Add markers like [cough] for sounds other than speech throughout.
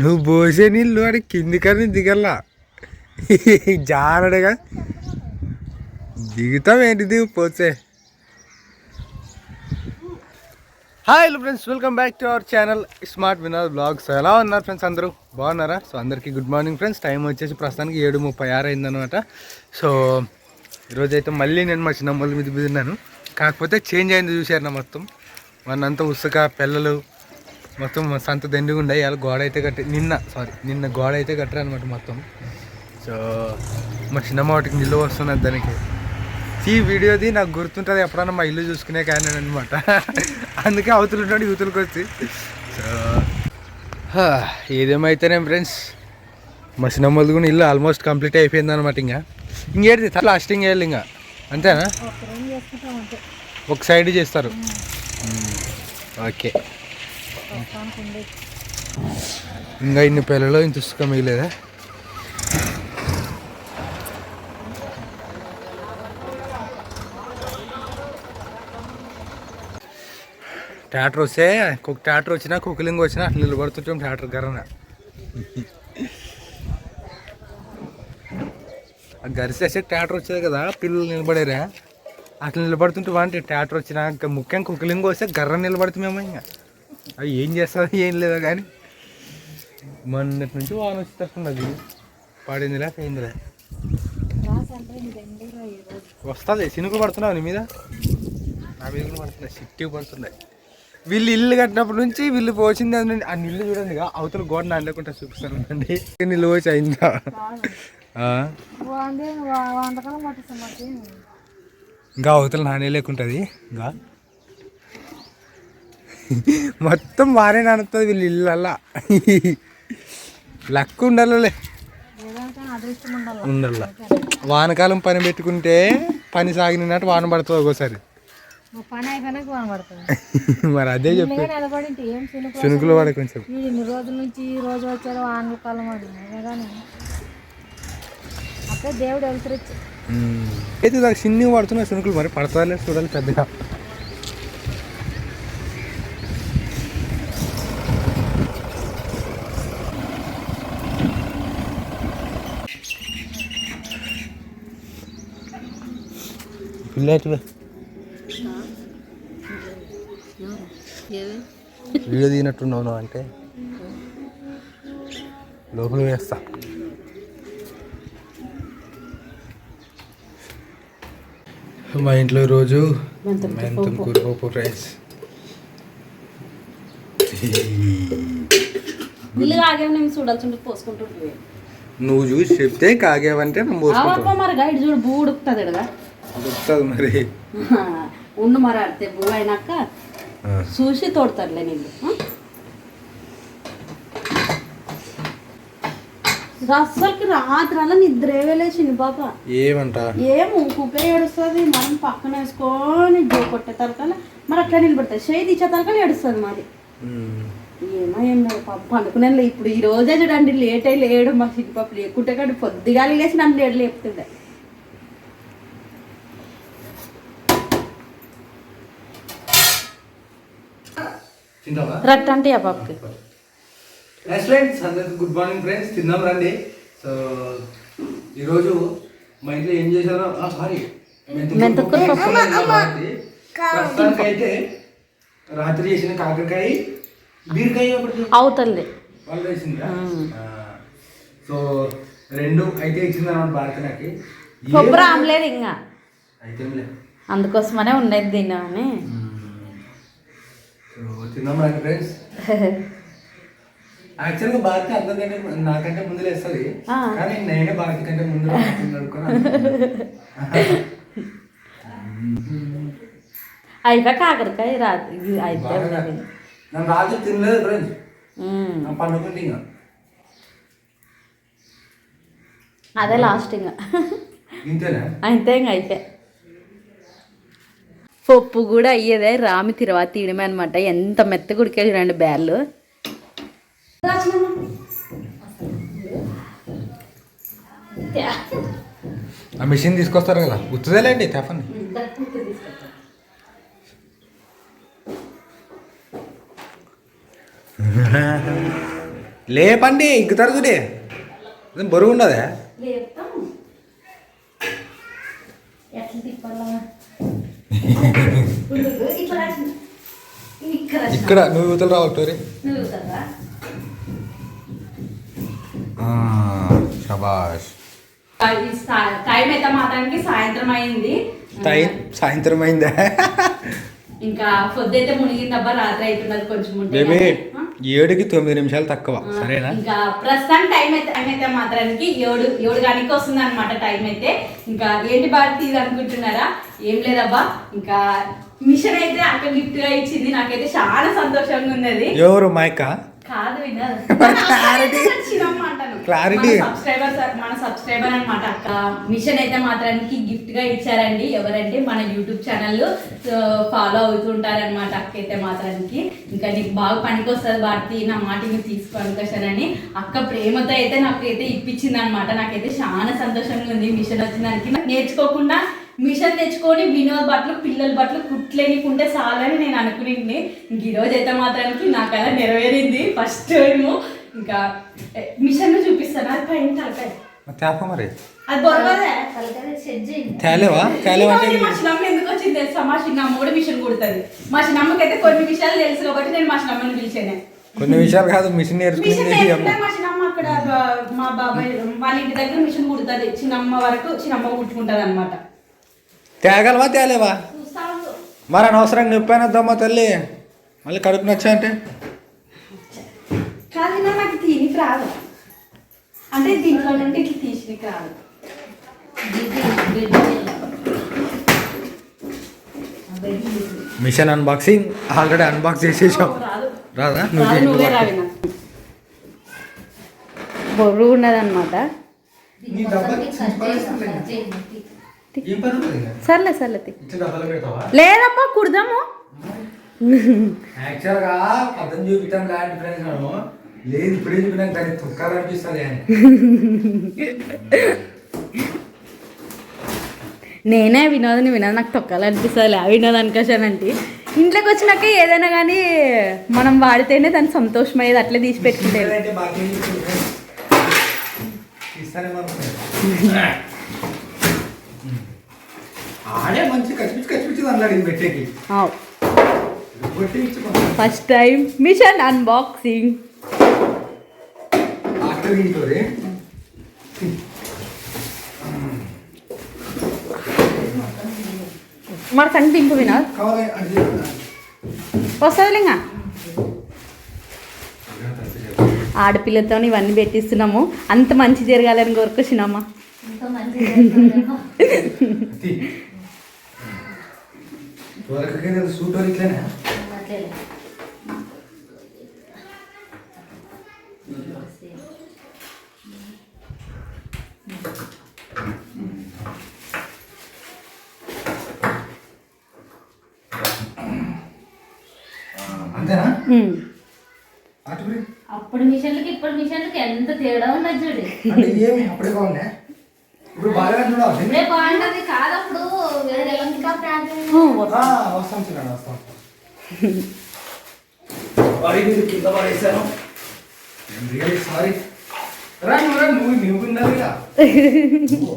నువ్వు పోసే నీళ్ళు అని కింది కానీ దిగల్లా. జారడగా. దిగుతాం ఏంటి దిగు పోతే. Hi friends welcome back to our channel smart Vinod vlogs. ఎలా ఉన్నారు ఫ్రెండ్స్ అందరూ? బాగున్నారా? సో అందరికీ గుడ్ మార్నింగ్ ఫ్రెండ్స్. టైం వచ్చేసి ప్రస్తుతానికి ఏడు ముప్పై ఆరు అయిందనమాట సో ఈరోజైతే మళ్ళీ నేను మా చిన్నమ్మల మీద బిదిన్నాను కాకపోతే చేంజ్ అయింది చూశారు నా మొత్తం. మనంతా ఉసుక పిల్లలు మొత్తం సంత దండిగా ఉండే ఇవాళ గోడ అయితే కట్టి నిన్న సారీ నిన్న గోడ అయితే కట్టారు అనమాట మొత్తం. సో మా చిన్నమ్మ వాటికి నిల్వ వస్తున్నది దానికి. ఈ వీడియోది నాకు గుర్తుంటుంది ఎప్పుడన్నా మా ఇల్లు చూసుకునే కానీ అనమాట అందుకే అవతలు ఉన్నాడు యూతులకు వచ్చి. సో హా, ఏదేమైతేనే ఫ్రెండ్స్ మా చిన్నమ్మది కూడా ఇల్లు ఆల్మోస్ట్ కంప్లీట్ అయిపోయింది అనమాట ఇంకా. ఇంకేంటి లాస్టింగ్ వేయాలి ఇంకా. అంతేనా? ఒక సైడ్ చేస్తారు. ఓకే. ఇంకా ఇన్ని పిల్లలు ఇంత ఇసుక మిగిలేదా? ట్రాక్టర్ వస్తే ఒక ట్రాక్టర్ వచ్చినా కుకిలింగ్ వచ్చినా అట్లా నిలబడుతుంటాం ట్రాక్టర్ గరన. గరిసేసే ట్రాక్టర్ వచ్చేది కదా పిల్లలు నిలబడారా. అట్లా నిలబడుతుంటే అంటే ట్రాక్టర్ వచ్చినా ఇంకా ముఖ్యంగా కుకిలింగ్ వస్తే గర్ర మేము ఇంకా. అవి ఏం చేస్తుందో ఏం లేదో కానీ మొన్నటి నుంచి వాన వచ్చేటట్టున్నది పడిందిలే పోయిందిలే వస్తుంది సినుకులు పడుతున్నావు నీ మీద? నా మీద కూడా పడుతున్నాయి సిట్టి పడుతున్నాయి. వీళ్ళు ఇల్లు కట్టినప్పటి నుంచి వీళ్ళు పోసింది అది నుండి ఆ నీళ్ళు చూడండి అవతల గోడ నాండకుండా చూపిస్తాను అండి నీళ్ళు పోసి అయిందా? ఇంకా అవతల నానే లేకుంటుంది ఇంకా? మొత్తం వారే నానుతుంది వీళ్ళు ఇళ్ళల్లా. లక్ ఉండాలలే. ఉండాలి. వానకాలం పని పెట్టుకుంటే పని సాగినట్టు వాన పడుతుంది ఒక్కోసారి. [laughs] మరి అదే చెప్పి శనుకులు పడే కొంచెం. నుంచి ఈ రోజు వచ్చారు వానల కాలం అది కానీ అప్పుడే దేవుడు వెళ్తురిచ్చి అయితే దాకా చిన్నగా పడుతున్నాయి శనుకులు మరి పడతాలే చూడాలి పెద్దగా. పిల్లలు వీడియో తీనట్టున్నావు నువ్వు అంటే. లోపల వేస్తా. మా ఇంట్లో ఈరోజు మెంతం కూర పప్పు రైస్. నువ్వు చూసి చెప్తే కాగేవంటే మరి గైడ్ చూడు బూ ఉడుకుతుంది ఇడగా చెప్తుంది మరి. [laughs] ఉండు మరి అడితే బూ అయినాక. చూసి తోడతారులే నీళ్ళు అస్సలకి రాత్రి అలా నిద్రే లేచింది పాప ఏమంట? ఏమో కుక్క ఏడుస్తుంది మనం పక్కన వేసుకొని జో కొట్టే తరకాల మరి అట్లా నిలబడుతుంది చేయి తీసే తరకాల ఏడుస్తుంది మరి. ఏమో ఏం లేదు పాప పండుకున్నాను ఇప్పుడు ఈ రోజే చూడండి లేట్ అయ్యి లేడు మా సిగ్గు పాప లేకుంటే కానీ పొద్దుగా లేచి నన్ను లేడు లేపుతుండే. రట్ అంటే ఆ పాపకి. ఫ్రెండ్స్ అందరికి గుడ్ మార్నింగ్ ఫ్రెండ్స్ తిందాం రండి. సో ఈరోజు మా ఇంట్లో ఏం చేశారో సారీ మెంతికూర పప్పు. ప్రస్తుతానికి అయితే రాత్రి చేసిన కాకరకాయ బీరకాయ ఒకటి అవుతుంది వాళ్ళు వేసిందా ఆ. సో రెండు అయితే ఇచ్చింది అనమాట భారతనాకి కొబ్బరి ఆమ్లేదు ఇంకా. అయితే అందుకోసమనే ఉండేది తిన్నామని. సో తిందాం రండి ఫ్రెండ్స్ యాక్చువల్గా భారతి అందరికంటే నాకంటే ముందు లేస్తుంది ఆ. కానీ నేనే భారతి కంటే ముందు అనుకున్నాను అయిపోయి కాకరకాయ రాత్రి ఇది అయితే ఉండేది. నన్ను రాత్రి తినలేదు ఫ్రెండ్స్ ఉమ్. నా పండుకుంటే ఇంకా అదే లాస్ట్ ఇంకా ఇంతేనా అయితే ఇంక అయితే పప్పు కూడా అయ్యేదే రామి తిరువాత తీయడమే అనమాట ఎంత మెత్తగా ఉడికే చూడండి బ్యాళ్ళు ఆ మిషన్ తీసుకొస్తారు కదా గుర్తుదేలేండి తెఫన్ [laughs] లేపండి ఇంకుతారు చూడే ఇదేం బరువు ఉండదా లేపుతాం ఎట్లా తిప్పాలా ఉండు, ఇట్లా రాసిన. ఇక్కడ నువ్వు యువతలు నువ్వు కదా షబాష్ టైం అయితే మాత్రానికి సాయంత్రం అయింది. టైం సాయంత్రం అయిందా? ఇంకా పొద్దుైతే మునిగిందబ్బా రాత్రి అవుతున్నది కొంచెం? ఏడుకి తొమ్మిది నిమిషాలు తక్కువ. సరేనా? ఇంకా ప్రస్తుతం టైం అయితే టైం అయితే మాత్రానికి ఏడు ఏడు గంటకి వస్తుంది అనమాట టైం అయితే. ఇంకా ఏంటి బాగా తీరు అనుకుంటున్నారా? ఏం లేదబ్బా. ఇంకా మిషన్ అయితే అక్క గిఫ్ట్గా ఇచ్చింది. నాకైతే చాలా సంతోషంగా ఉంది అది. ఎవరు మైకా? కాదు. సబ్స్క్రైబర్ [laughs] మన సబ్స్క్రైబర్ అన్నమాట అక్క. మిషన్ అయితే మాత్రానికి గిఫ్ట్గా ఇచ్చారండి. ఎవరంటే మన యూట్యూబ్ ఛానల్ ఫాలో అవుతుంటారనమాట అక్క అయితే మాత్రానికి. ఇంకా నీకు బాగా పనికి వస్తుంది భారతి నా మాట నువ్వు తీసుకోనుకోసానని అక్క ప్రేమతో అయితే నాకు అయితే ఇప్పించింది అనమాట నాకైతే చాలా సంతోషంగా ఉంది మిషన్ వచ్చిన దానికి నాకు నేర్చుకోకుండా మిషన్ తెచ్చుకొని వినోద్ బట్టలు పిల్లల బట్టలు కుట్లేనికుంటే చాలని నేను అనుకునింది. ఇంక ఈ రోజు అయితే మాత్రానికి నాకు అలా నెరవేరింది. ఫస్ట్ టైము ఇంకా మిషన్ చూపిస్తాను? అది పైన తలకాయ. తేప మరి? అది బొరవదే. తలకాయ సెట్ చేయండి. తేలేవా? తేలేవా అంటే మా చిన్నమ్మ ఎందుకు వచ్చింది తెలుసా? మా చిన్నమ్మ కూడా మిషన్ కుడుతుంది. మా చిన్నమ్మకైతే కొన్ని విషయాలు తెలుసు. కాబట్టి నేను మా చిన్నమ్మని పిలిచాను. కొన్ని విషయాలు కాదు మిషన్ మా చిన్నమ్మ అక్కడ మా బాబాయ్ వాళ్ళ ఇంటి దగ్గర మిషన్ కుడుతుంది. చిన్నమ్మ వరకు చిన్నమ్మ కుట్టుకుంటది అనమాట తేగలవా తేలేవా. మరి అనవసరంగా నొప్పానద్దమ్మా తల్లి? మళ్ళీ కడుపు నచ్చా అంటే? దీంట్లో నుండి ఇట్లా మిషన్ అన్బాక్సింగ్ ఆల్రెడీ అన్బాక్స్ చేసేసాం. రాదు? నువ్వే బొర్రు ఉన్నదన్నమాట. సర్లే సర్లే లేదమ్మా కుడదాము. యాక్చువల్గా పద్దెనిమిది చూపించాం లాంటి ఫ్రెండ్స్ మేము లేదు ఇప్పుడే చూపినాక దాన్ని తొక్కాలనిపిస్తుంది అని. నేనే వినోదని వినోద్ నాకు తొక్కాలనిపిస్తుంది ఆ వినోద్ అనుకోసానంటే ఇంట్లోకి వచ్చినాక ఏదైనా కానీ మనం వాడితేనే దాని సంతోషం అయ్యేది అట్లే తీసి పెట్టుకుంటే. అంటే ఆడే మంచి కచ్చిపిచ్చి కచ్చిపిచ్చి అన్నాడు ఇది పెట్టేకి. First time machine unboxing. మన సంగతి దింపు వినోద్ కావాలి అంటే వస్తుంది ఇంకా ఆడపిల్లతో ఇవన్నీ పెట్టిస్తున్నాము. అంత మంచి జరగాలని కోరుకొచ్చినామా? ఎంతో మంచిగా త్వరగా సూట్ ఇట్లనే అట్లే అంతేనా? ఉమ్. అటు పోయి. అప్పుడు మిషన్లకి ఇప్పుడు మిషన్లకి ఎంత తేడా ఉన్నది చూడు. అంటే ఏమి? అప్పుడే కావాలి ఇప్పుడు బాగా చూడాలి? ఇప్పుడే బాగుంటది కాదు అప్పుడు వేరే ఇంకా ప్రాంతం ఉమ్, వస్తుంది. వస్తాం చూడండి వస్తాం మీరు కింద పడేసాను రియల్ సారీ రా నువ్వు రా నువ్వు నువ్వు.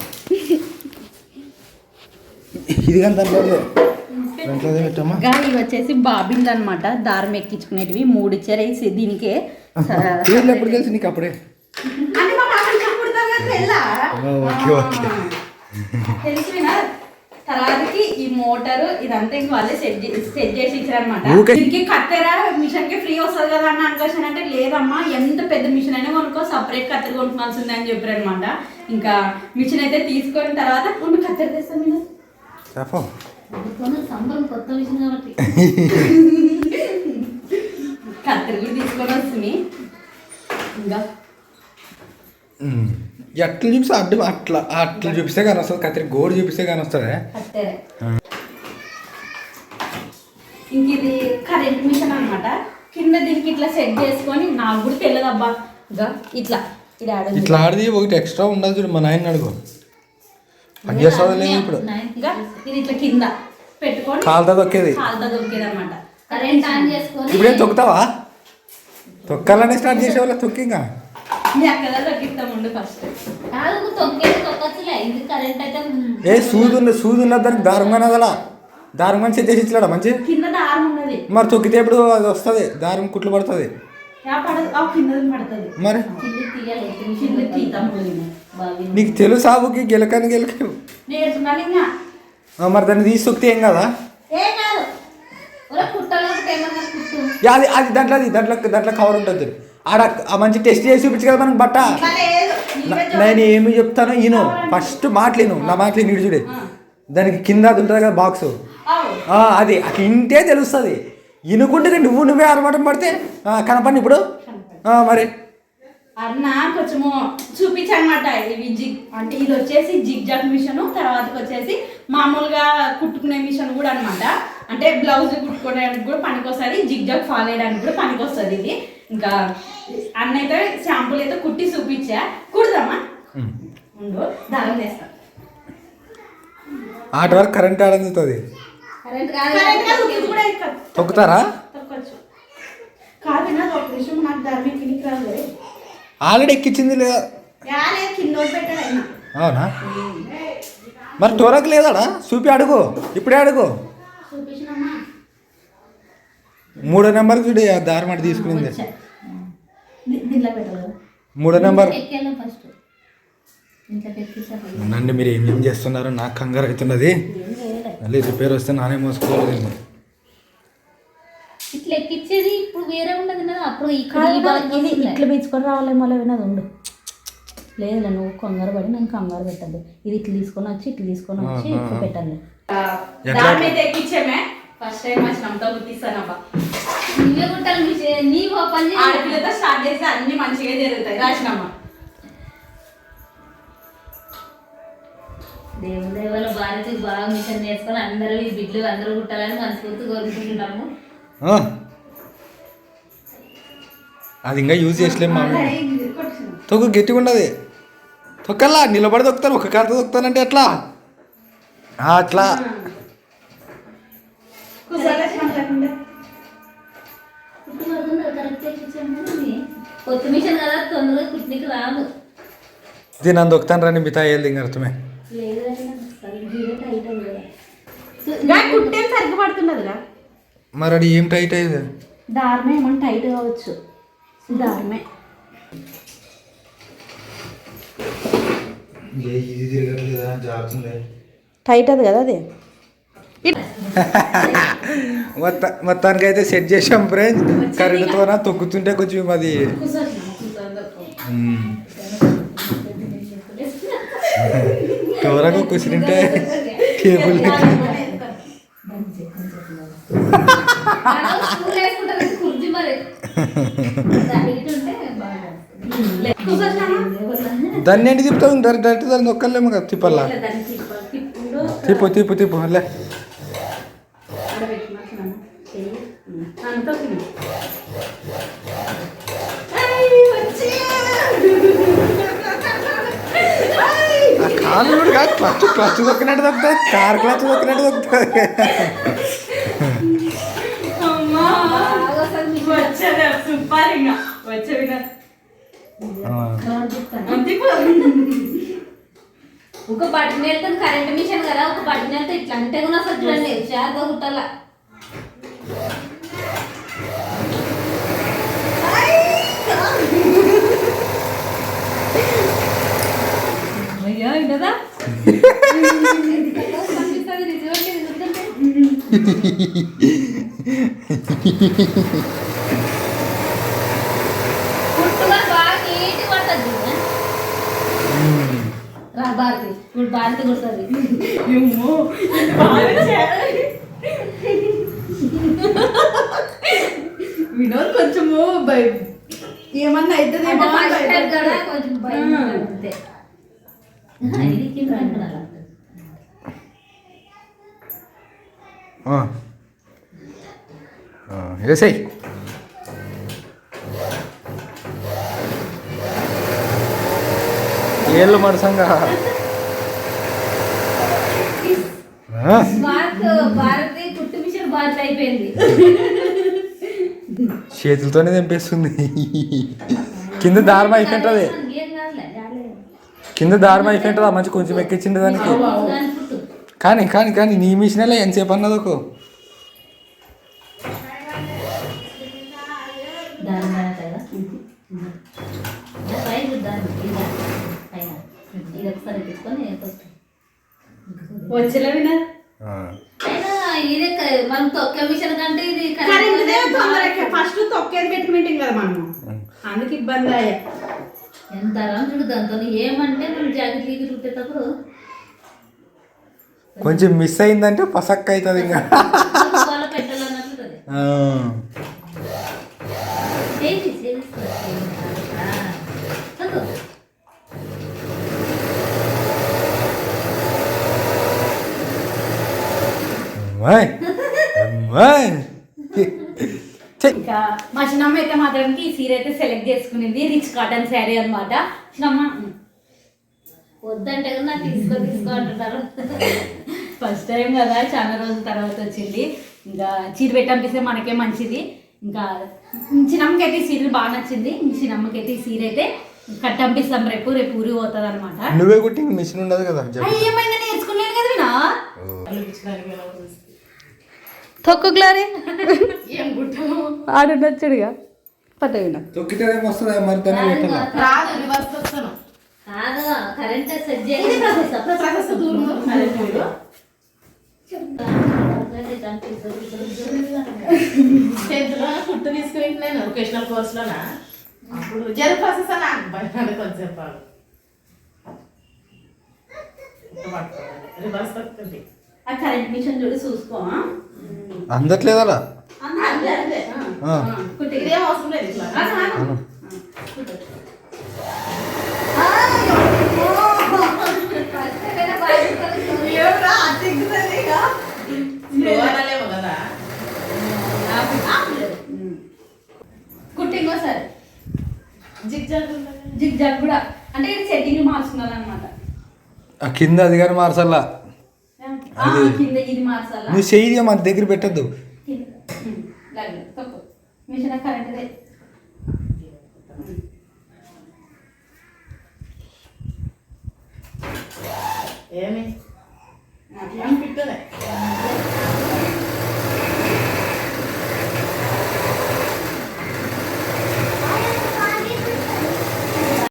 ఇది కానీ దాంట్లో ఇవి వచ్చేసి బాబిన్లు అనమాట దారం ఎక్కించుకునేటివి. మూడు ఇచ్చారు ఈ దీనికే ఎప్పుడు తెలుసు నీకు అప్పుడే? ఓకే తర్వాతకి ఈ మోటారు ఇదంతా ఇంక వాళ్ళే సెట్ సెట్ చేసి ఇచ్చారనమాట. దీనికి కత్తెర మిషన్కి ఫ్రీ వస్తుంది కదా అని అనుకోసాను అంటే లేదమ్మా ఎంత పెద్ద మిషన్ అయినా కొనుక్కో సపరేట్ కత్తెర కొనుక్కోవాల్సిందే అని చెప్పారు అనమాట ఇంకా మిషన్ అయితే తీసుకొని తర్వాత ఉండు కత్తెర తెస్తాను నేను చెప్పు. అందుకొని సంబరం కొత్త విషయం కాబట్టి. కత్తెర కూడా తీసుకొని వస్తుంది. ఇంకా ఎట్లా చూపిస్తే అడ్డు అట్లా అట్లా చూపిస్తే కానీ వస్తుంది. కత్తిరి గోడు చూపిస్తే కానీ వస్తుంది. ఇంక ఇది కరెంట్ మిషన్ అన్నమాట. కింద దీనికి ఇట్లా సెట్ చేసుకొని నాకు కూడా తెలియదబ్బా ఇంకా ఇట్లా. ఇట్లా ఆడిది ఒకటి ఎక్స్ట్రా ఉండదు చూడు మా నాయన అడుగు. పని చేస్తుంది లేదు ఇప్పుడు. ఇది ఇట్లా కింద పెట్టుకొని కాలుతో దొక్కేది అనమాట కరెంట్ ఆన్ చేసుకొని ఇప్పుడేం తొక్కుతావా? తొక్కాలనే స్టార్ట్ చేసేవాళ్ళ తొక్కింగా మీ అక్క దగ్గర తగ్గిస్తాం ఉండు ఫస్ట్ కాదు తొక్కేది తొక్కచ్చులే. ఇది కరెంట్ అయితే ఏ సూది ఉన్న సూది ఉన్న దానికి దారంగానే అదలా దారం సెట్ చేసి ఇచ్చలేడా మంచి. కింద దారం ఉన్నది. మరి తొక్కితే ఇప్పుడు అది వస్తుంది? దారం కుట్లు పడుతుంది. మరి? నీకు తెలుసు సాబుకి గెలకని గెలక మరి దాన్ని తీసి తొక్కితే ఏం కదా? అది అది దాంట్లో అది దాంట్లో దాంట్లో కవర్ ఉంటుంది. ఆడ ఆ మంచి టెస్ట్ చేసి చూపించు కదా మనకు బట్ట. నేను ఏమి చెప్తానో ఈను. ఫస్ట్ మాటలేను నా మాటలు నీడు చూడే. దానికి కింద అది ఉంటుంది కదా బాక్స్ అది. ఇంటే తెలుస్తుంది. ఇనుకుంటే నువ్వు నువ్వే అరవటం పడితే కనపడి ఇప్పుడు? మరి? అన్న కొంచెము చూపించనమాట ఇవి జిగ్ అంటే ఇది వచ్చేసి జిగ్ జాగ్ మిషన్ తర్వాతకి వచ్చేసి మామూలుగా కుట్టుకునే మిషన్ కూడా అన్నమాట. అంటే బ్లౌజ్ కుట్టుకోవడానికి కూడా పనికొస్తుంది జిగ్ జాగ్ ఫాలో చేయడానికి కూడా పనికొస్తుంది ఇది. ఇంకా అన్న అయితే షాంపూలు అయితే కుట్టి చూపించా. కుడదామా? ఉండు దారం చేస్తా ఆట వరకు కరెంట్ ఆడందుతుంది. తొక్కుతారా? ఆల్రెడీ ఎక్కించింది లేదా? అవునా? మరి టోరకు లేదాడా? చూపి అడుగు. ఇప్పుడే అడుగు. మూడో నెంబర్ చూడు ఆ దారం అటు తీసుకునింది. దీంట్లో పెట్టాలి? మూడో నెంబర్. ఫస్ట్. అవునండి మీరు ఏమేం చేస్తున్నారు? నాకు కంగారు అవుతున్నది. మళ్ళీ రిపేర్ వస్తే నానే మోసుకోవాలి. ఇట్లా ఎక్కించేది ఇప్పుడు వేరే ఉండదు కదా అప్పుడు ఇది. ఇట్లా పీచుకొని రావాలేమో వినదు ఉండు. లేదు నువ్వు కంగారు పడి నన్ను కంగారు పెట్టద్దు. ఇది ఇట్లా తీసుకొని వచ్చి ఇట్లా తీసుకొని వచ్చి ఇట్లా పెట్టండి ఎక్కించామే ఫస్ట్ టైం వచ్చినాంతో గుర్తిస్తానబ్బా నువ్వే నీ పని. ఆడపిల్లతో స్టార్ట్ చేస్తే అన్ని మంచిగా జరుగుతాయి. రాసినమ్మా. దేవాల భారతికి బాగా మిషన్ నేర్చుకొని అందరూ ఈ బిడ్డలు అందరూ కుట్టాలని మనస్ఫూర్తి కోరుకుంటున్నాము. ఆ. అది ఇంకా యూజ్ చేసలేము మా తొక్కు గట్టిగా ఉండదు తొక్కల్లా నిలబడి తొక్కుతాను ఒక కాంత తొక్కుతానంటే ఎట్లా? అట్లా. కొత్త మిషన్ కదా తొందరగా కుట్టినకి రాదు. దీని నన్ను దొక్కుతాను రండి మిగతా వెళ్ళి ఇంకా అర్థమే. కుట్టేం సరిగ్గా మరి అది ఏం టైట్ అయ్యేది? దారమే ఏమన్నా టైట్ కావచ్చు. దారమే. ఇది తిరగట్లేదా? జాగ్రత్త టైట్ అది కదా అది. [laughs] మొత్త మొత్తానికి అయితే సెట్ చేసాం ఫ్రెండ్స్ కరెంట్తో తొక్కుతుంటే కొంచెం అది. త్వరగా కూర్చుంటే బాగా [laughs] [laughs] దాన్ని ఏంటి తిప్పుతాం డైరెక్ట్ డైరెక్ట్ దాన్ని నొక్కలేము కదా తిప్పల్లా? తిప్పు తిప్పు తిప్పు. లే. ఆ కాలు కూడా కాదు క్లచ్ క్లచ్ దొక్కినట్టు దొక్కుతుంది కార్ క్లచ్ దొక్కినట్టు దొక్కుతుంది ఒక బటన్ వెళ్తుంది కరెంట్ మిషన్ కదా ఒక బటన్ వెళ్తే ఇట్లా అంటే కూడా అసలు చూడండి షార్ప్గా గుట్టాల అయ్యా కదా కనిపిస్తుంది నిజమంటే నిజమంటే కుట్టుగా బాగా నీట్గా పడుతుంది చూడు. రా భారతి ఇప్పుడు భారతి కుడుతుంది ఏమో బాగా చేయాలి. వినోద్ కొంచెము భయ ఏమన్నా అవుతుందేమో వేసాయి ఏళ్ళు అయిపోయింది. చేతులతోనే తెంపేస్తుంది. కింద దారం అయిపోయింటుంది. కింద దారం అయిపోయింటుంది మంచి కొంచెం ఎక్కించింది దానికి. దాని పుట్టు. కానీ కానీ కానీ నీ మిషనలే ఎంతసేపు అన్నది ఒక. ఫస్ట్. మనం మిషన్ తొక్కేది పెట్టుకుంటాం కదా మనము. అందుకు ఇబ్బంది అయ్యా. ఎంత రంజుడు దాంతో ఏమంటే మనం జాకెట్ లీకి చుట్టేటప్పుడు కొంచెం మిస్ అయిందంటే పసక్క అవుతుంది ఇంకా. అమ్మాయ్ అమ్మాయ్. ఇంకా మా చిన్నమ్మ అయితే మాత్రానికి ఈ సీర అయితే సెలెక్ట్ చేసుకునింది రిచ్ కాటన్ శారీ అనమాట చిన్నమ్మ వద్దంటే కూడా నాకు తీసుకో తీసుకో అంటున్నారు. ఫస్ట్ టైం కదా చాలా రోజుల తర్వాత వచ్చింది. ఇంకా చీర పెట్టంపిస్తే మనకే మంచిది. ఇంకా చిన్నమ్మకి అయితే ఈ సీరియల్ బాగా నచ్చింది. చిన్నమ్మకి అయితే ఈ సీర అయితే కట్టంపిస్తాం రేపు రేపు ఊరి పోతుంది అనమాట నువ్వే కుట్టి మిషన్ ఉండదు కదా. ఏమైనా నేర్చుకున్నాను కదా వినా తొక్కు క్లారీ ఆడు నచ్చుడుగా. పట్ట వినా. తొక్కితేనేమో వస్తుందా మరి దాన్ని పెట్టాలా? కాదు కరెంట్ సెట్ చేయాలి. టెన్త్లో కుట్టు తీసుకుని నేను వొకేషనల్ కోర్సులోనా అప్పుడు జరి ప్రాసెస్ అని నాకు భయం కొంచెం పాడు. రివర్స్ వస్తుంది ఆ కరెంట్ మిషన్ చూసుకో అందట్లేదు అలా అంతే, అంతే. ఆ. ఆ, కుట్టి. ఇదేం అవసరం లేదు ఇట్లా ఆ, ఆ, ఆ. అవును. కుట్టు. స్లో అనలేము కదా ఉమ్. కుట్టి ఇంకోసారి జిగ్ జాగ్ జిగ్ జాగ్ కూడా అంటే ఇది సెట్టింగ్ మార్చుకున్నారు అనమాట ఆ కింద అది కానీ మార్చల్లా అది. కింద ఇది మార్చాలా నువ్వు చెయ్యి మన దగ్గర పెట్టద్దు. ఏమి?